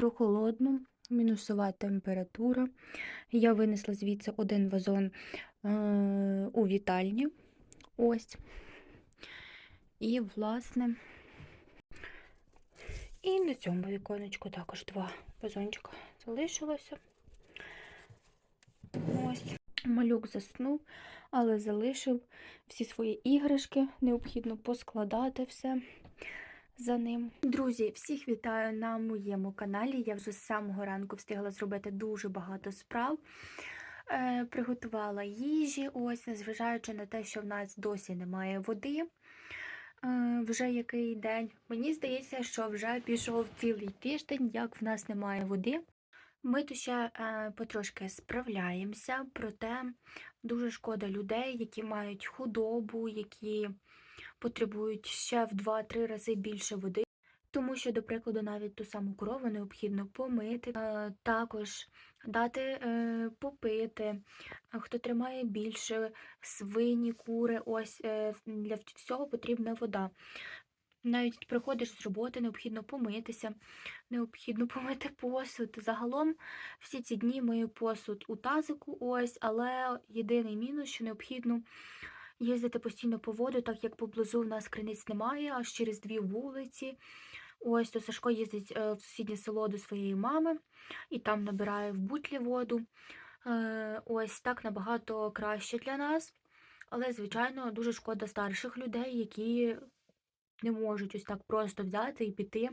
прохолодно, мінусова температура. Я винесла звідси один вазон е, у вітальні. Ось. І, власне, і на цьому віконечку також два вазончика залишилося. Ось. Малюк заснув, але залишив всі свої іграшки. Необхідно поскладати все за ним. Друзі, всіх вітаю на моєму каналі. Я вже з самого ранку встигла зробити дуже багато справ. Е, приготувала їжі, ось, незважаючи на те, що в нас досі немає води. Е, вже який день. Мені здається, що вже пішов цілий тиждень, як в нас немає води. Ми то ще е, потрошки справляємося, проте дуже шкода людей, які мають худобу, які потребують ще в 2-3 рази більше води. Тому що, до прикладу, навіть ту саму корову необхідно помити, також дати е, попити. Хто тримає більше свині, кури, ось е, для всього потрібна вода. Навіть приходиш з роботи, необхідно помитися, необхідно помити посуд. Загалом всі ці дні мию посуд у тазику, ось, але єдиний мінус, що необхідно їздити постійно по воду, так як поблизу в нас криниць немає, аж через дві вулиці. Ось то Сашко їздить е, в сусіднє село до своєї мами і там набирає в бутлі воду. Е, Ось так набагато краще для нас. Але, звичайно, дуже шкода старших людей, які не можуть ось так просто взяти і піти,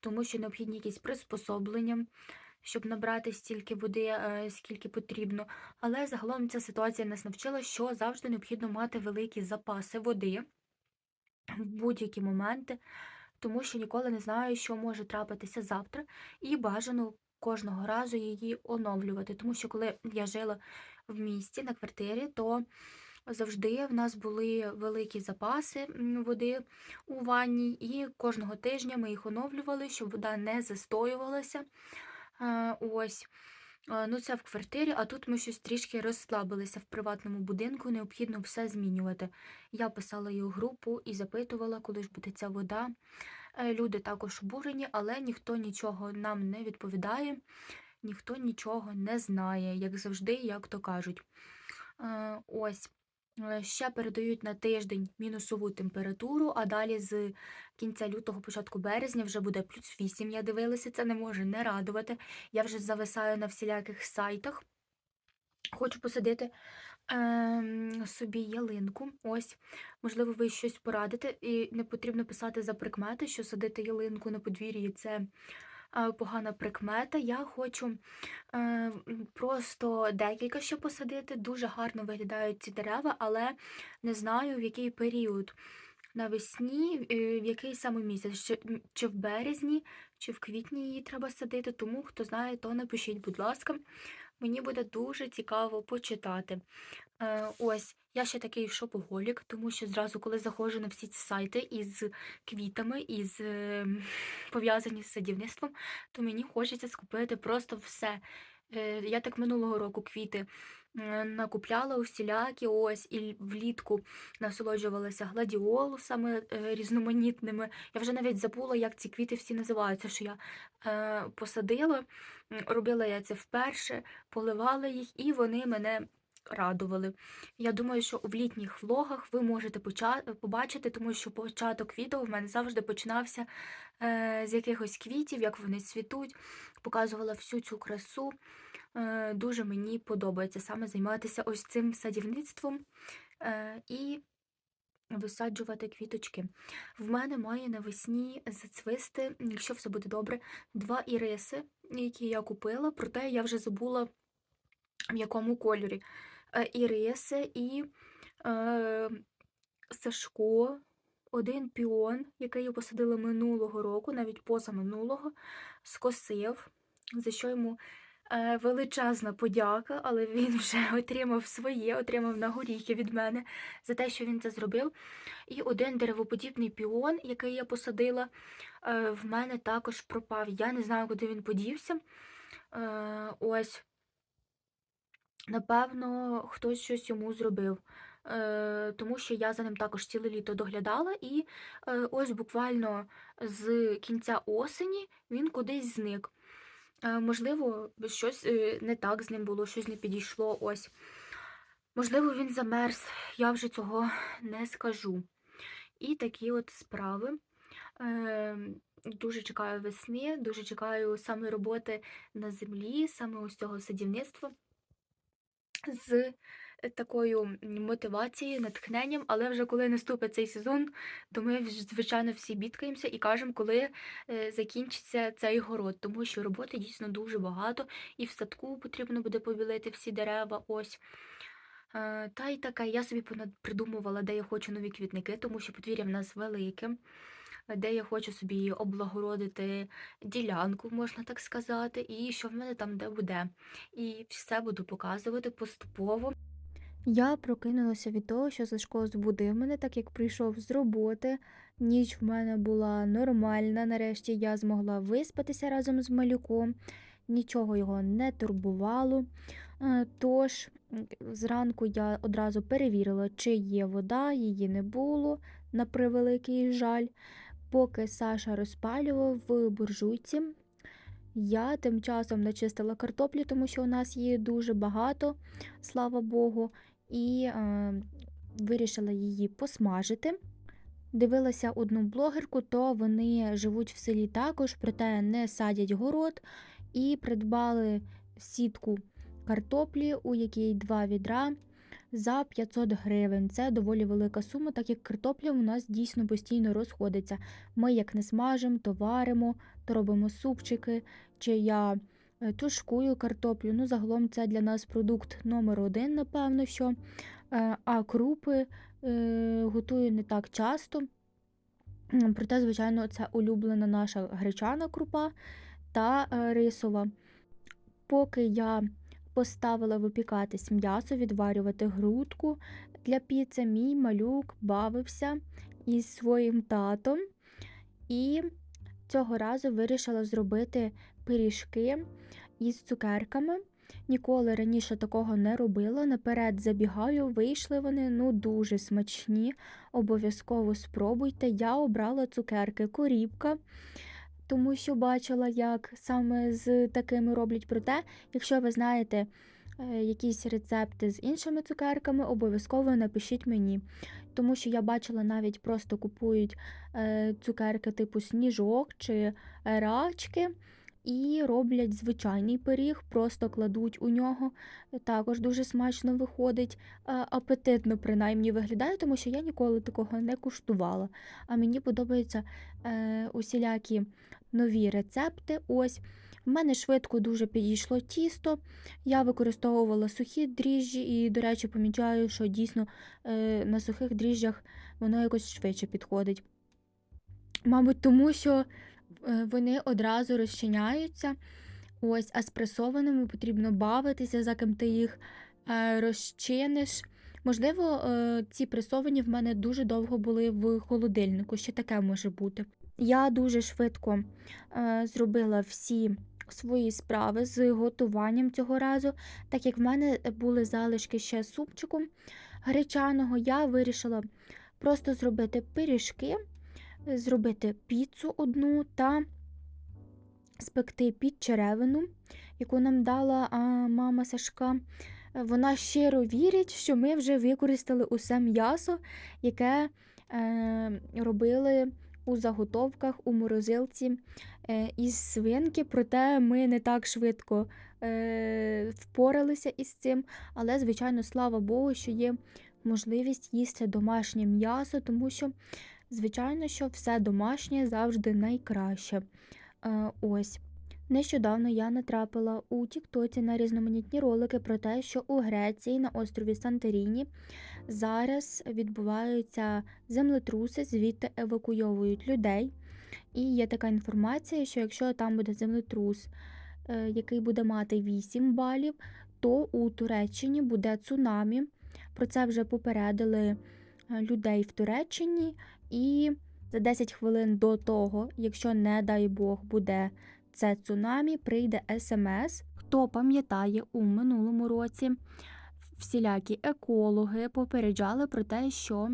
тому що необхідні якісь приспособлення, щоб набрати стільки води, е, скільки потрібно. Але загалом ця ситуація нас навчила, що завжди необхідно мати великі запаси води в будь-які моменти, тому що ніколи не знаю, що може трапитися завтра, і бажано кожного разу її оновлювати. Тому що коли я жила в місті на квартирі, то завжди в нас були великі запаси води у ванні, і кожного тижня ми їх оновлювали, щоб вода не застоювалася. Ось. Ну, це в квартирі, а тут ми щось трішки розслабилися в приватному будинку, необхідно все змінювати. Я писала її групу і запитувала, коли ж буде ця вода. Е, Люди також обурені, але ніхто нічого нам не відповідає, ніхто нічого не знає, як завжди, як то кажуть. Е, Ось. Е, Ще передають на тиждень мінусову температуру, а далі з кінця лютого, початку березня вже буде плюс 8. Я дивилася, це не може не радувати. Я вже зависаю на всіляких сайтах. Хочу посадити ем, собі ялинку. Ось, можливо, ви щось порадите. І не потрібно писати за прикмети, що садити ялинку на подвір'ї це е, погана прикмета. Я хочу е, просто декілька ще посадити. Дуже гарно виглядають ці дерева, але не знаю, в який період. Навесні, е, в який саме місяць, чи, в березні, чи в квітні її треба садити. Тому, хто знає, то напишіть, будь ласка. Мені буде дуже цікаво почитати. Е, ось, я ще такий шопоголік, тому що зразу, коли заходжу на всі ці сайти із квітами, із е, пов'язані з садівництвом, то мені хочеться скупити просто все. Е, я так минулого року квіти накупляла усілякі, ось, і влітку насолоджувалася гладіолусами е, різноманітними. Я вже навіть забула, як ці квіти всі називаються, що я е, посадила. Робила я це вперше, поливала їх, і вони мене радували. Я думаю, що в літніх влогах ви можете побачити, тому що початок відео в мене завжди починався е, з якихось квітів, як вони цвітуть, показувала всю цю красу. Е, дуже мені подобається саме займатися ось цим садівництвом е, і висаджувати квіточки. В мене має навесні зацвисти, якщо все буде добре, два іриси, які я купила, проте я вже забула в якому кольорі. Е, Іриси і е, Сашко, один піон, який я посадила минулого року, навіть позаминулого, скосив, за що йому е, величезна подяка, але він вже отримав своє, отримав на горіхи від мене за те, що він це зробив. І один деревоподібний піон, який я посадила, е, в мене також пропав. Я не знаю, куди він подівся. Е, ось. Напевно, хтось щось йому зробив. Е, тому що я за ним також ціле літо доглядала, і е, ось буквально з кінця осені він кудись зник. Е, можливо, щось не так з ним було, щось не підійшло. Ось. Можливо, він замерз, я вже цього не скажу. І такі от справи. Дуже чекаю весни, дуже чекаю саме роботи на землі, саме ось цього садівництва з такою мотивацією, натхненням, але вже коли наступить цей сезон, то ми, звичайно, всі бідкаємося і кажемо, коли е, закінчиться цей город, тому що роботи дійсно дуже багато, і в садку потрібно буде побілити всі дерева. Ось. Е, Та й таке, я собі придумувала, де я хочу нові квітники, тому що подвір'я в нас велике, е, де я хочу собі облагородити ділянку, можна так сказати, і що в мене там де буде. І все буду показувати поступово. Я прокинулася від того, що Сашко збудив мене, так як прийшов з роботи. Ніч в мене була нормальна. Нарешті я змогла виспатися разом з малюком, нічого його не турбувало. Е, Тож, зранку я одразу перевірила, чи є вода, її не було, на превеликий жаль. Поки Саша розпалював в буржуйці, я тим часом начистила картоплю, тому що у нас її дуже багато, слава Богу, і е, вирішила її посмажити. Дивилася одну блогерку, то вони живуть в селі також, проте не садять город і придбали сітку картоплі, у якій два відра за 500 гривень. Це доволі велика сума, так як картопля у нас дійсно постійно розходиться. Ми як не смажимо, то варимо, то робимо супчики, чи я е, тушкую картоплю. Ну, загалом це для нас продукт номер один, напевно, що. Е, А крупи е, готую не так часто. Проте, звичайно, це улюблена наша гречана крупа та рисова. Поки я поставила випікатись м'ясо, відварювати грудку для піци, мій малюк бавився із своїм татом. І цього разу вирішила зробити пиріжки із цукерками. Ніколи раніше такого не робила. Наперед забігаю, вийшли вони ну дуже смачні. Обов'язково спробуйте. Я обрала цукерки корівка, тому що бачила, як саме з такими роблять. Проте, якщо ви знаєте е, якісь рецепти з іншими цукерками, обов'язково напишіть мені. Тому що я бачила, навіть просто купують е, цукерки типу сніжок чи рачки. І роблять звичайний пиріг, просто кладуть у нього. Також дуже смачно виходить, апетитно принаймні виглядає, тому що я ніколи такого не куштувала. А мені подобаються е, усілякі нові рецепти. Ось. В мене швидко дуже підійшло тісто. Я використовувала сухі дріжджі, і, до речі, помічаю, що дійсно е, на сухих дріжджах воно якось швидше підходить. Мабуть, тому що вони одразу розчиняються. Ось, а з пресованими потрібно бавитися, за ким ти їх е, розчиниш. Можливо, е, ці пресовані в мене дуже довго були в холодильнику, ще таке може бути. Я дуже швидко е, зробила всі свої справи з готуванням цього разу, так як в мене були залишки ще супчику гречаного, я вирішила просто зробити пиріжки, зробити піцу одну та спекти під черевину, яку нам дала а, мама Сашка. Вона щиро вірить, що ми вже використали усе м'ясо, яке е, робили у заготовках у морозилці е, із свинки, проте ми не так швидко е, впоралися із цим. Але, звичайно, слава Богу, що є можливість їсти домашнє м'ясо, тому що, звичайно, що все домашнє завжди найкраще. Е, ось. Нещодавно я натрапила у Тіктоці на різноманітні ролики про те, що у Греції на острові Санторіні зараз відбуваються землетруси, звідти евакуйовують людей. І є така інформація, що якщо там буде землетрус, е, який буде мати 8 балів, то у Туреччині буде цунамі. Про це вже попередили е, людей в Туреччині. І за 10 хвилин до того, якщо, не дай Бог, буде це цунамі, прийде смс. Хто пам'ятає, у минулому році всілякі екологи попереджали про те, що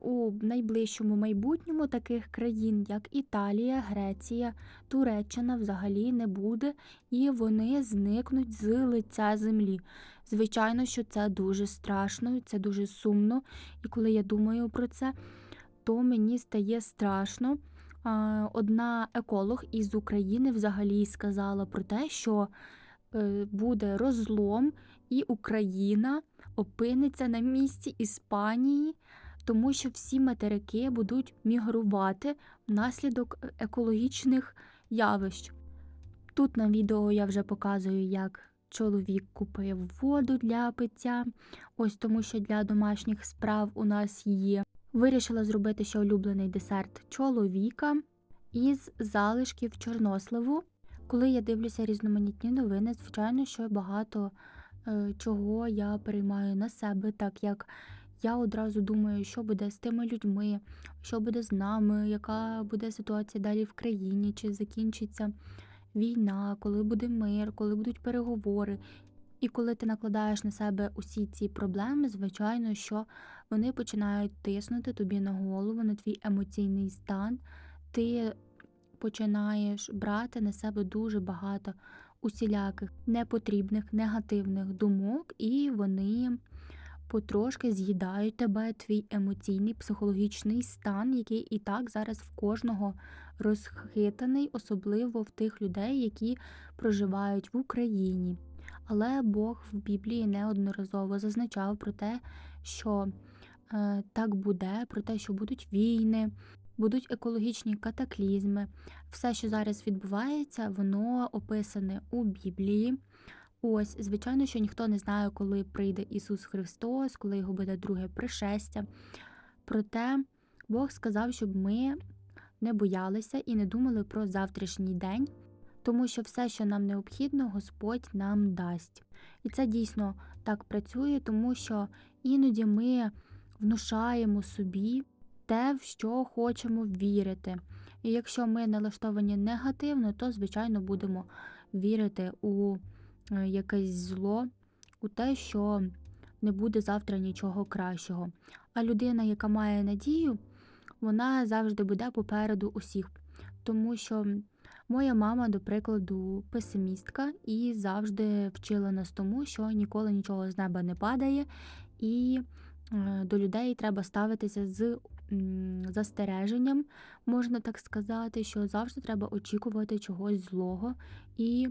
у найближчому майбутньому таких країн, як Італія, Греція, Туреччина, взагалі не буде, і вони зникнуть з лиця землі. Звичайно, що це дуже страшно, це дуже сумно. І коли я думаю про це, то мені стає страшно. Одна еколог із України взагалі сказала про те, що е, буде розлом, і Україна опиниться на місці Іспанії, тому що всі материки будуть мігрувати внаслідок е, екологічних явищ. Тут на відео я вже показую, як чоловік купив воду для пиття, ось тому що для домашніх справ у нас є. Вирішила зробити ще улюблений десерт чоловіка із залишків чорносливу. Коли я дивлюся різноманітні новини, звичайно, що багато е, чого я переймаю на себе, так як я одразу думаю, що буде з тими людьми, що буде з нами, яка буде ситуація далі в країні, чи закінчиться війна, коли буде мир, коли будуть переговори. І коли ти накладаєш на себе усі ці проблеми, звичайно, що вони починають тиснути тобі на голову, на твій емоційний стан. Ти починаєш брати на себе дуже багато усіляких непотрібних, негативних думок, і вони потрошки з'їдають тебе, твій емоційний, психологічний стан, який і так зараз в кожного розхитаний, особливо в тих людей, які проживають в Україні. Але Бог в Біблії неодноразово зазначав про те, що так буде, про те, що будуть війни, будуть екологічні катаклізми. Все, що зараз відбувається, воно описане у Біблії. Ось, звичайно, що ніхто не знає, коли прийде Ісус Христос, коли його буде друге пришестя. Проте Бог сказав, щоб ми не боялися і не думали про завтрашній день, тому що все, що нам необхідно, Господь нам дасть. І це дійсно так працює, тому що іноді ми внушаємо собі те, в що хочемо вірити. І якщо ми налаштовані негативно, то, звичайно, будемо вірити у е, якесь зло, у те, що не буде завтра нічого кращого. А людина, яка має надію, вона завжди буде попереду усіх. Тому що моя мама, до прикладу, песимістка і завжди вчила нас тому, що ніколи нічого з неба не падає, і до людей треба ставитися з застереженням, можна так сказати, що завжди треба очікувати чогось злого, і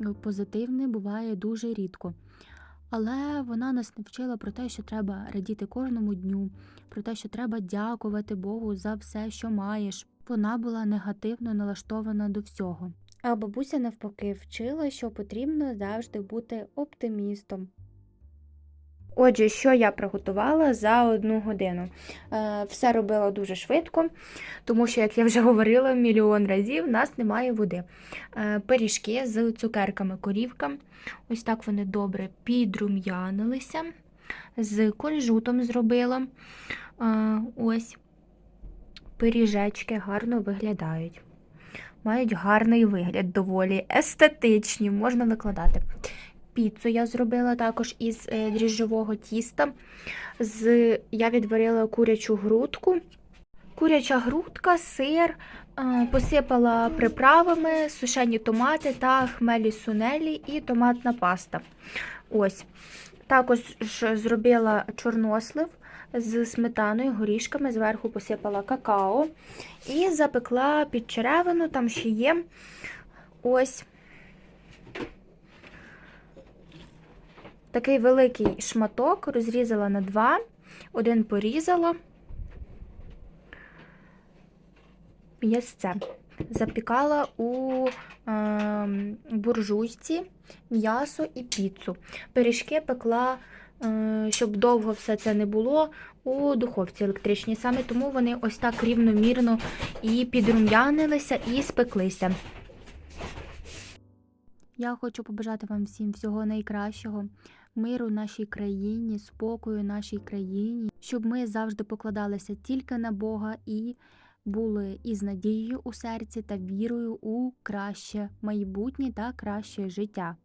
е, позитивне буває дуже рідко. Але вона нас навчила про те, що треба радіти кожному дню, про те, що треба дякувати Богу за все, що маєш. Вона була негативно налаштована до всього. А бабуся навпаки вчила, що потрібно завжди бути оптимістом. Отже, що я приготувала за одну годину? Е, все робила дуже швидко, тому що, як я вже говорила мільйон разів, в нас немає води. Е, пиріжки з цукерками корівка. Ось так вони добре підрум'янилися. З кунжутом зробила. Е, ось пиріжечки гарно виглядають. Мають гарний вигляд, доволі естетичні, можна викладати. Піцу я зробила також із е, дріжджового тіста. З, Я відварила курячу грудку. Куряча грудка, сир, е, посипала приправами, сушені томати та хмелі сунелі і томатна паста. Ось. Також зробила чорнослив з сметаною, горішками, зверху посипала какао і запекла під черевину, там ще є ось. Такий великий шматок розрізала на два, один порізала м'ясце. Запікала у е, буржуйці м'ясо і піцу. Пиріжки пекла, е, щоб довго все це не було, у духовці електричній. Саме тому вони ось так рівномірно і підрум'янилися, і спеклися. Я хочу побажати вам всім всього найкращого миру нашій країні, спокою нашій країні, щоб ми завжди покладалися тільки на Бога і були із надією у серці та вірою у краще майбутнє та краще життя.